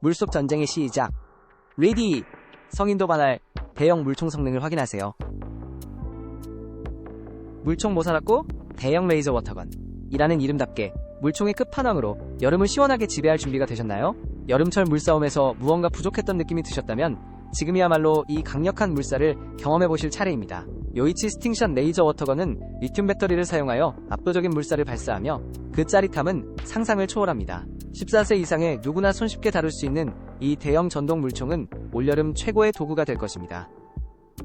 물속 전쟁의 시작. 레디! 성인도 반할 대형 물총 성능을 확인하세요. 물총 못 살았고 대형 레이저 워터건. 이라는 이름답게 물총의 끝판왕으로 여름을 시원하게 지배할 준비가 되셨나요? 여름철 물싸움에서 무언가 부족했던 느낌이 드셨다면 지금이야말로 이 강력한 물살을 경험해 보실 차례입니다. 요이치 스팅샷 레이저 워터건은 리튬 배터리를 사용하여 압도적인 물살을 발사하며 그 짜릿함은 상상을 초월합니다. 14세 이상의 누구나 손쉽게 다룰 수 있는 이 대형 전동 물총은 올여름 최고의 도구가 될 것입니다.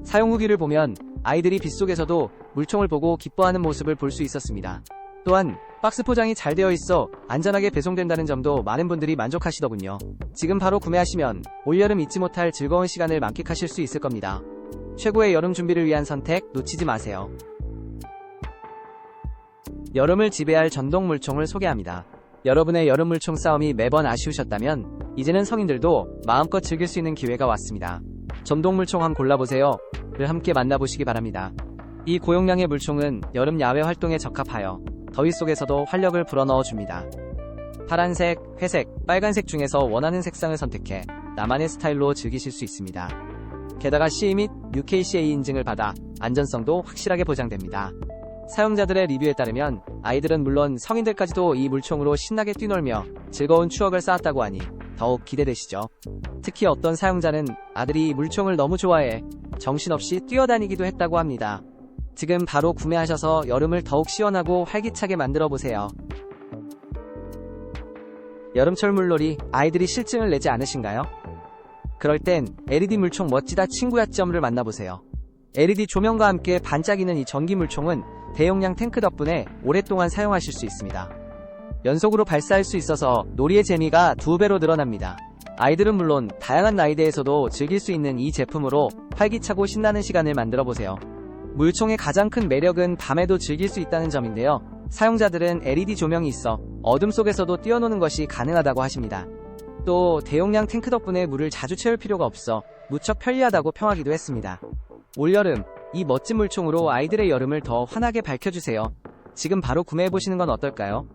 사용 후기를 보면 아이들이 빗속에서도 물총을 보고 기뻐하는 모습을 볼 수 있었습니다. 또한 박스 포장이 잘 되어 있어 안전하게 배송된다는 점도 많은 분들이 만족하시더군요. 지금 바로 구매하시면 올여름 잊지 못할 즐거운 시간을 만끽하실 수 있을 겁니다. 최고의 여름 준비를 위한 선택 놓치지 마세요. 여름을 지배할 전동 물총을 소개합니다. 여러분의 여름 물총 싸움이 매번 아쉬우셨다면 이제는 성인들도 마음껏 즐길 수 있는 기회가 왔습니다. 전동 물총 한 골라보세요. 를 함께 만나보시기 바랍니다. 이 고용량의 물총은 여름 야외 활동에 적합하여 더위 속에서도 활력을 불어넣어 줍니다. 파란색, 회색, 빨간색 중에서 원하는 색상을 선택해 나만의 스타일로 즐기실 수 있습니다. 게다가 CE 및 UKCA 인증을 받아 안전성도 확실하게 보장됩니다. 사용자들의 리뷰에 따르면 아이들은 물론 성인들까지도 이 물총으로 신나게 뛰놀며 즐거운 추억을 쌓았다고 하니 더욱 기대되시죠. 특히 어떤 사용자는 아들이 이 물총을 너무 좋아해 정신없이 뛰어다니기도 했다고 합니다. 지금 바로 구매하셔서 여름을 더욱 시원하고 활기차게 만들어 보세요. 여름철 물놀이 아이들이 실증을 내지 않으신가요? 그럴 땐 LED 물총 멋지다 친구야 점을 만나보세요. LED 조명과 함께 반짝이는 이 전기 물총은 대용량 탱크 덕분에 오랫동안 사용하실 수 있습니다. 연속으로 발사할 수 있어서 놀이의 재미가 두 배로 늘어납니다. 아이들은 물론 다양한 나이대에서도 즐길 수 있는 이 제품으로 활기차고 신나는 시간을 만들어 보세요. 물총의 가장 큰 매력은 밤에도 즐길 수 있다는 점인데요. 사용자들은 LED 조명이 있어 어둠 속에서도 뛰어노는 것이 가능하다고 하십니다. 또 대용량 탱크 덕분에 물을 자주 채울 필요가 없어 무척 편리하다고 평하기도 했습니다. 올여름 이 멋진 물총으로 아이들의 여름을 더 환하게 밝혀주세요. 지금 바로 구매해보시는 건 어떨까요?